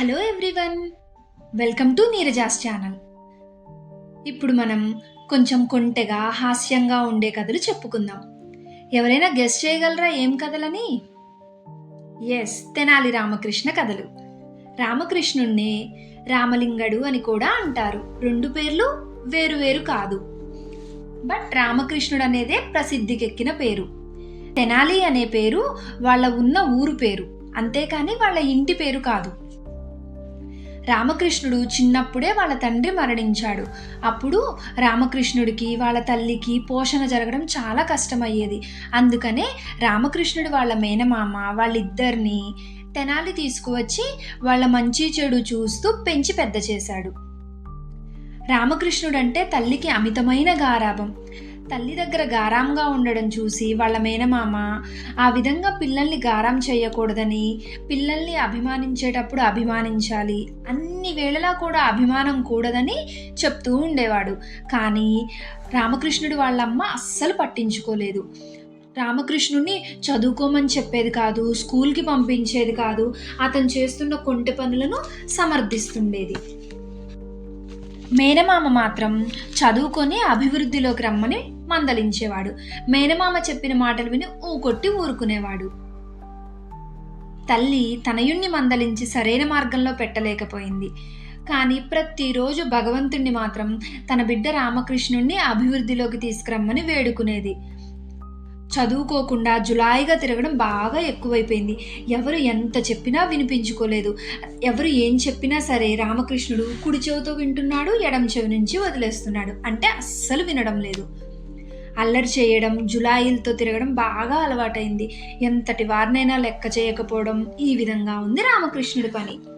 Hello everyone welcome to Neeraja's channel. ఇప్పుడు మనం కొంచెం కొంటెగా హాస్యంగా ఉండే కథలు చెప్పుకుందాం. ఎవరైనా గెస్ట్ చేయగలరా ఏం కథలని? ఎస్ తెనాలి రామకృష్ణ కథలు. రామకృష్ణుణ్ణి రామలింగడు అని కూడా అంటారు. రెండు పేర్లు వేరు వేరు కాదు. బట్ రామకృష్ణుడు అనేదే ప్రసిద్ధికెక్కిన పేరు. తెనాలి అనే పేరు వాళ్ళ ఉన్న ఊరు పేరు. అంతేకాని వాళ్ళ ఇంటి పేరు కాదు. రామకృష్ణుడు చిన్నప్పుడే వాళ్ళ తండ్రి మరణించాడు. అప్పుడు రామకృష్ణుడికి వాళ్ళ తల్లికి పోషణ జరగడం చాలా కష్టమయ్యేది. అందుకనే రామకృష్ణుడు వాళ్ళ మేనమామ వాళ్ళిద్దరిని తెనాలి తీసుకువచ్చి వాళ్ళ మంచి చెడు చూస్తూ పెంచి పెద్ద చేశాడు. రామకృష్ణుడు అంటే తల్లికి అమితమైన గారాభం. తల్లి దగ్గర గారాంగా ఉండడం చూసి వాళ్ళ మేనమామ ఆ విధంగా పిల్లల్ని గారం చేయకూడదని పిల్లల్ని అభిమానించేటప్పుడు అభిమానించాలి. అన్ని వేళలా కూడా అభిమానం కూడదని చెప్తూ ఉండేవాడు. కానీ రామకృష్ణుడు వాళ్ళమ్మ అస్సలు పట్టించుకోలేదు. రామకృష్ణుడిని చదువుకోమని చెప్పేది కాదు స్కూల్కి పంపించేది కాదు అతను చేస్తున్న కొంటె పనులను సమర్థిస్తుండేది. మేనమామ మాత్రం చదువుకొని అభివృద్ధిలోకి రమ్మని మందలించేవాడు. మేనమామ చెప్పిన మాటలు విని ఊకొట్టి ఊరుకునేవాడు. తల్లి తనయుణ్ణి మందలించి సరైన మార్గంలో పెట్టలేకపోయింది. కానీ ప్రతిరోజు భగవంతుణ్ణి మాత్రం తన బిడ్డ రామకృష్ణుణ్ణి అభివృద్ధిలోకి తీసుకురమ్మని వేడుకునేది. చదువుకోకుండా జులాయిగా తిరగడం బాగా ఎక్కువైపోయింది. ఎవరు ఎంత చెప్పినా వినిపించుకోలేదు. ఎవరు ఏం చెప్పినా సరే రామకృష్ణుడు కుడి చెవితో వింటున్నాడు ఎడం చెవి నుంచి వదిలేస్తున్నాడు. అంటే అస్సలు వినడం లేదు. అల్లరి చేయడం జులాయిలతో తిరగడం బాగా అలవాటైంది. ఎంతటి వారినైనా లెక్క చేయకపోవడం ఈ విధంగా ఉంది రామకృష్ణుడి పని.